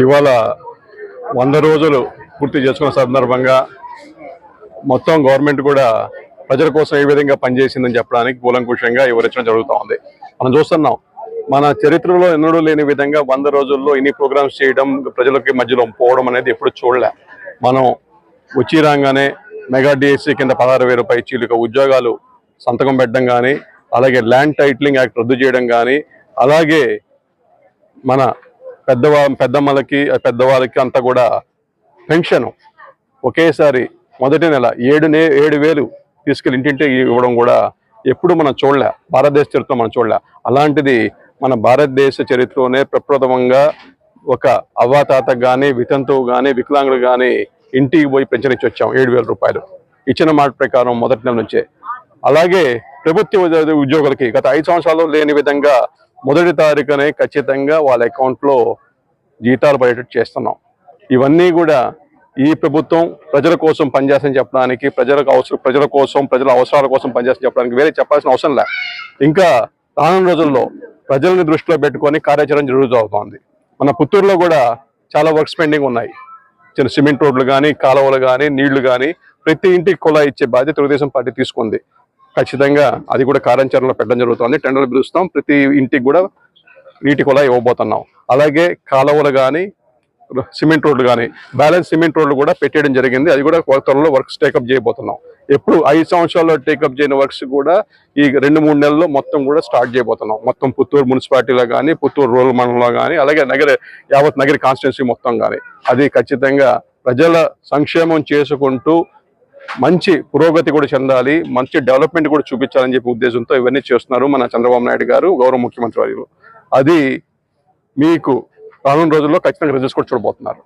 ఇవాళ వంద రోజులు పూర్తి చేసుకున్న సందర్భంగా మొత్తం గవర్నమెంట్ కూడా ప్రజల కోసం ఏ విధంగా పనిచేసిందని చెప్పడానికి కూలంకుషంగా వివరించడం జరుగుతూ ఉంది. మనం చూస్తున్నాం మన చరిత్రలో ఎన్నడూ లేని విధంగా వంద రోజుల్లో ఇన్ని ప్రోగ్రామ్స్ చేయడం ప్రజలకి మధ్యలో పోవడం అనేది ఎప్పుడు చూడలే. మనం వచ్చి రాగానే మెగా డిఎస్సీ కింద పదహారు వేల పైచీలుక ఉద్యోగాలు సంతకం పెట్టడం కానీ అలాగే ల్యాండ్ టైటిలింగ్ యాక్ట్ రద్దు చేయడం కానీ అలాగే మన పెద్దవా పెద్దమ్మలకి పెద్దవాళ్ళకి అంతా కూడా పెన్షన్. ఒకేసారి మొదటి నెల ఏడు నే ఏడు వేలు తీసుకెళ్ళి ఇంటింటికి ఇవ్వడం కూడా ఎప్పుడు మనం చూడలే. భారతదేశ చరిత్ర మనం చూడలే. అలాంటిది మన భారతదేశ చరిత్రలోనే ప్రప్రథమంగా ఒక అవ్వాతాతకు కానీ వితంతువు కానీ వికలాంగులు కానీ ఇంటికి పోయి పెన్షన్ ఇచ్చి వచ్చాం ఏడు వేల రూపాయలు. ఇచ్చిన మాట ప్రకారం మొదటి నెల నుంచే. అలాగే ప్రభుత్వ ఉద్యోగులకి గత ఐదు సంవత్సరాలు లేని విధంగా మొదటి తారీఖునే ఖచ్చితంగా వాళ్ళ అకౌంట్లో జీతాలు పడేటట్టు చేస్తున్నాం. ఇవన్నీ కూడా ఈ ప్రభుత్వం ప్రజల కోసం పనిచేస్తని చెప్పడానికి ప్రజలకు అవసరం ప్రజల కోసం ప్రజల అవసరాల కోసం పనిచేస్తని చెప్పడానికి వేరే చెప్పాల్సిన అవసరం లే. ఇంకా రానున్న రోజుల్లో ప్రజల్ని దృష్టిలో పెట్టుకొని కార్యాచరణ జరుగుతూ మన పుత్తూరులో కూడా చాలా వర్క్స్ పెండింగ్ ఉన్నాయి. చిన్న సిమెంట్ రోడ్లు కానీ కాలువలు కానీ నీళ్ళు కానీ ప్రతి ఇంటికి కుళాయి ఇచ్చే బాధ్యత తెలుగుదేశం పార్టీ తీసుకుంది. ఖచ్చితంగా అది కూడా కార్యాచరణలో పెట్టడం జరుగుతుంది. టెండర్లు పిలుస్తాం. ప్రతి ఇంటికి కూడా నీటి కుళాయి ఇవ్వబోతున్నాం. అలాగే కాలువలు కానీ సిమెంట్ రోడ్లు కానీ బ్యాలెన్స్ సిమెంట్ రోడ్లు కూడా పెట్టేయడం జరిగింది. అది కూడా త్వరలో వర్క్స్ టేకప్ చేయబోతున్నాం. ఎప్పుడు ఐదు సంవత్సరాల్లో టేకప్ చేయని వర్క్స్ కూడా ఈ రెండు మూడు నెలల్లో మొత్తం కూడా స్టార్ట్ చేయబోతున్నాం. మొత్తం పుత్తూరు మున్సిపాలిటీలో కానీ పుత్తూరు రూరల్ మండలంలో కానీ అలాగే నగర యావత్ నగర కాన్స్టిట్యున్సీ మొత్తం కానీ అది ఖచ్చితంగా ప్రజల సంక్షేమం చేసుకుంటూ మంచి పురోగతి కూడా చెందాలి మంచి డెవలప్మెంట్ కూడా చూపించాలని చెప్పి ఉద్దేశంతో ఇవన్నీ చేస్తున్నారు మన చంద్రబాబు నాయుడు గారు గౌరవ ముఖ్యమంత్రి వర్యులు. అది మీకు రానున్న రోజుల్లో ఖచ్చితంగా రిజల్ట్స్ కూడా చూడబోతున్నారు.